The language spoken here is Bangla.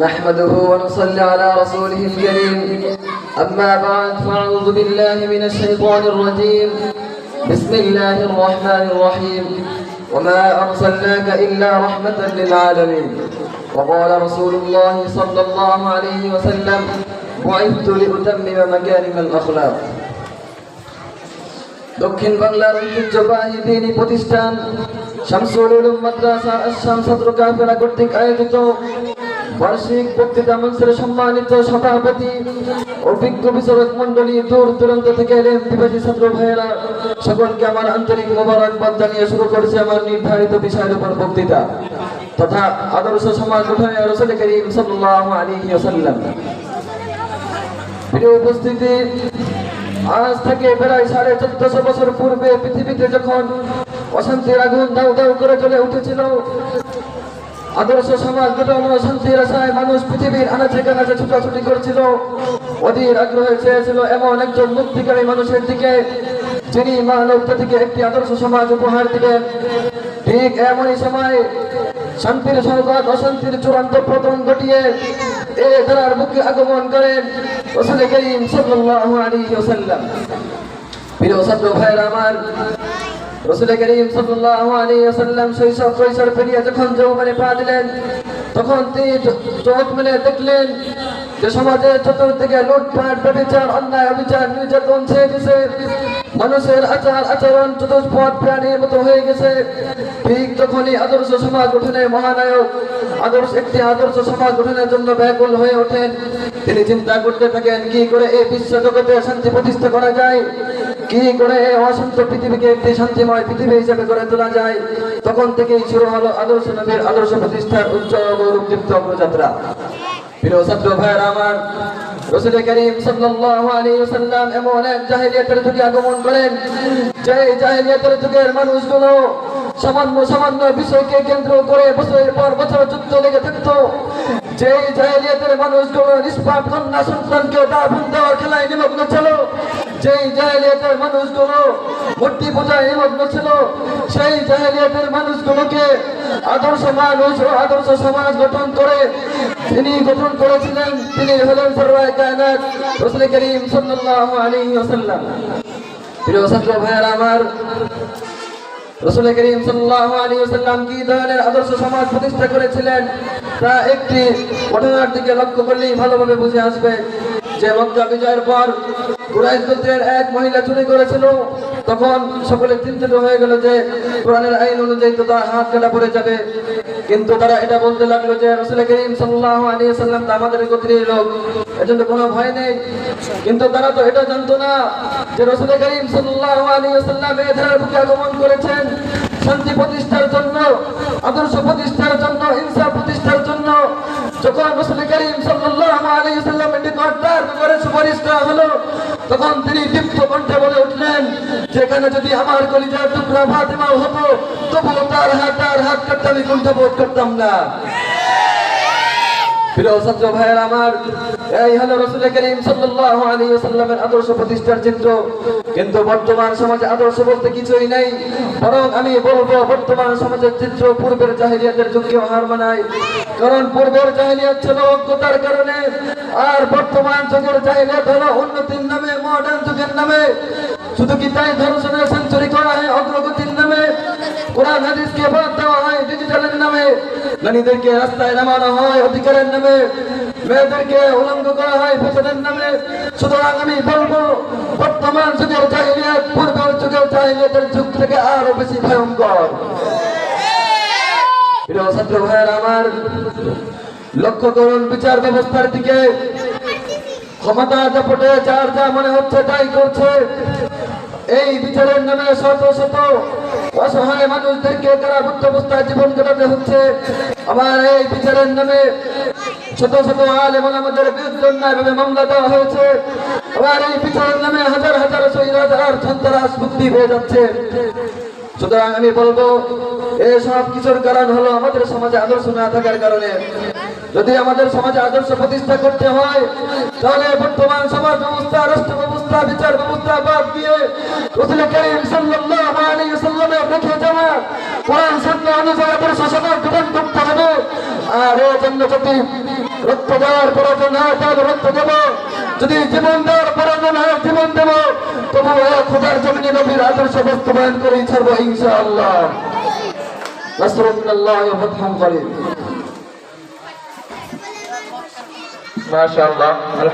نحمده ونصلي على رسوله الكريم أما بعد فأعوذ بالله من الشيطان الرجيم بسم الله الرحمن الرحيم وما أرسلناك إلا رحمة للعالمين وقال رسول الله صلى الله عليه وسلم بعثت لأتمم مكارم الأخلاق দক্ষিণ বাংলার ঐতিহ্যবাহী দিনী প্রতিষ্ঠান শামসুল উলুম মাদ্রাসা আসাম ছাত্র কাফেলা কর্তৃক আয়োজিত বার্ষিক বক্তৃতা মঞ্চের সম্মানিত সভাপতি, অভিজ্ঞ বিচারক মন্ডলী দূর দূরান্ত থেকে এলেন দিবাসী ছাত্র ভাইয়েরা। সকলকে আমার আন্তরিক মোবারকবাদ জানিয়ে শুরু করেছে আমার নির্ধারিত বিষয়ের উপর বক্তৃতা। তথা আদর্শ সমাজ গঠনে রসুল করিম সাল্লাল্লাহু আলাইহি ওয়াসাল্লাম। প্রিয় উপস্থিতি, আজ থেকে প্রায় সাড়ে চোদ্দশো বছর পূর্বে পৃথিবীতে যখন অশান্তির আগুন দাউ দাউ করে চলে উঠেছিল আদর্শ সমাজ ও শান্তির আশায় মানুষ পৃথিবীর আনাচে কানাচে ছুটাছুটি করছিল, অধীর আগ্রহে চেয়েছিল এমন একজন মুক্তিকামী মানুষের দিকে, যিনি মানব জাতিকে একটি আদর্শ সমাজ উপহার দিবেন ঠিক এমনই সময় শান্তির সংকট অশান্তির চূড়ান্ত পতন ঘটিয়ে এ ধারার বুকে আগমন করেন রসুল করিম সাল্লাল্লাহু আলাইহি ওয়াসাল্লাম। প্রিয় ছাত্র ভাইরা আমার পা দিলেন, তখন তিনি দেখলেন যে সমাজে চতুর্দিকে লুটপাট অন্যায় মানুষের আচার, আচরণ, চতুষ্পদ প্রাণীর মতো হয়ে গেছে। ঠিক তখনই আদর্শ সমাজ গঠনের মহানায়ক, আদর্শ একটি আদর্শ সমাজ গঠনের জন্য ব্যাকুল হয়ে ওঠেন। তিনি চিন্তা করতে থাকেন, কি করে এই বিশ্ব জগতে শান্তি প্রতিষ্ঠা করা যায়? কি করে অশান্ত পৃথিবীকে একটি শান্তিময় পৃথিবী হিসেবে গড়ে তোলা যায়? তখন থেকেই শুরু হলো আদর্শ নবীর আদর্শ প্রতিষ্ঠার উজ্জ্বল গৌরবদীপ্ত অগ্রযাত্রা। প্রিয় ছাত্র ভাইয়েরা আমার রসুল করিম সাল্লাল্লাহু আলাইহি ওয়াসাল্লাম এমন এক জাহেলিয়াতের যুগে আগমন করেন যে জাহেলিয়াতের যুগের মানুষগুলো সামান্য সামান্য বিষয়কে কেন্দ্র করে বছরের পর বছর যুদ্ধ লেগে যে জাহেলিয়াতের মানুষগুলো নিষ্পাপ কন্যা সন্তানকে দেওয়ার খেলায় নিমগ্ন ছিল যেই জাহেলিয়াতের মানুষগুলো মূর্তি পূজায় নিমগ্ন ছিল, সেই জাহেলিয়াতের মানুষগুলোকে আদর্শ মানুষ ও আদর্শ সমাজ গঠন করে তিনি গঠন করেছিলেন। তিনি হলেন সর্বায় কায়নাত রসুল করিম সাল্লাল্লাহু আলাইহি ওয়াসাল্লাম। প্রিয় ছাত্র ভাইয়েরা আমার, রসুল করিম সাল্লাল্লাহু আলাইহি ওয়াসাল্লাম কি ধরনের আদর্শ সমাজ প্রতিষ্ঠা করেছিলেন তা একটি ঘটনার দিকে লক্ষ্য করলেই ভালোভাবে বুঝে আসবে। যে মক্কা বিজয়ের পর কুরাইশ গোত্রের এক মহিলা চুরি করেছিল, তখন সকলে চিন্তিত হয়ে গেল যে কোরআনের আইন অনুযায়ী তো তার হাত কাটা পড়ে যাবে। কিন্তু তারা এটা বলতে লাগল যে রসুল করিম সাল্লাল্লাহু আলাইহি ওয়াসাল্লাম তো আমাদের গোত্রের লোক, এজন্য কোনো ভয় নেই। কিন্তু তারা তো এটা জানতো না যে রসুল করিম সাল্লাল্লাহু আলাইহি ওয়াসাল্লাম এই ধারার বুকে আগমন করেছেন। শান্তি প্রতিষ্ঠার জন্য, আদর্শ প্রতিষ্ঠার জন্য ইনসাফ প্রতিষ্ঠার জন্য, যখন রসুল করিম নিকট তার হলো তখন তিনি দীপ্ত কণ্ঠে বলে উঠলেন, যেখানে যদি আমার কলিজার টুকরা ফাতেমাও হতো তার হাত তার হাত কাটতে আমি বোধ করতাম না। আমার চিত্র। কিন্তু বর্তমান সমাজে আদর্শ বলতে কিছুই নেই, বরং আমি বলব বর্তমান সমাজের চিত্র পূর্বের জাহেলিয়াতের যুগকে হার মানায়। কারণ পূর্বের জাহেলিয়াত ছিল অজ্ঞতার কারণে, আর বর্তমান যুগের জাহেলিয়াত হলো উন্নতির নামে মডার্ন যুগের নামে। শুধু কি তাই ধর্ষণের সেঞ্চুরি করা হয়, অগ্রগতির নামে? কোরআন, হাদিসকে বাদ দেওয়া হয় ডিজিটালের নামে। নারীদেরকে রাস্তায় নামানো হয়, অধিকারের নামে। মেয়েদেরকে উলঙ্গ করা হয় ফেসনের নামে। সুতরাং আমি বলব, বর্তমান যুগের জাহিলিয়াত, পূর্বের যুগের জাহিলিয়াতের যুগ থেকে আরও বেশি ভয়ঙ্কর। ছাত্র ভাইয়ের আমার। লক্ষ্য করুন, বিচার ব্যবস্থার দিকে। ক্ষমতা দাপটে যার যা মনে হচ্ছে, তাই করছে। এই বিচারের নামে শত শত অসহায় মানুষদেরকে কারাবদ্ধ অবস্থায় জীবন কাটাতে হচ্ছে। আবার এই বিচারের নামে শত শত আলেম আমাদের বিরুদ্ধে মামলা দেওয়া হয়েছে। আবার এই বিচারের নামে হাজার হাজার শহীদ হাজার সন্তানাস মুক্তি হয়ে যাচ্ছে। সুতরাং আমি বলব এসব কিছুর কারণ হলো আমাদের সমাজে আদর্শ না থাকার কারণে। যদি আমাদের সমাজে আদর্শ প্রতিষ্ঠা করতে হয়, তাহলে বর্তমান সমাজ ব্যবস্থা, রাষ্ট্র ব্যবস্থা, বিচার ব্যবস্থা বাদ দিয়ে রসুল করিম সাল্লাল্লাহু আলাইহি ওয়াসাল্লামের রেখে যাওয়া কোরআন, সুন্নাহ অনুযায়ী আদর্শ সমাজ গঠন করতে হবে। আর এর জন্য যদি রক্ত দেওয়ার প্রয়োজন হয়, তাহলে রক্ত দেব। যদি জীবন দেওয়ার প্রয়োজন হয় জীবন দেব তবু খোদার জমিনে নবীর আদর্শ বাস্তবায়ন করেই ছাড়বো ইনশাআল্লাহ। নাসরুল্লাহ করিম। মাশাআল্লাহ।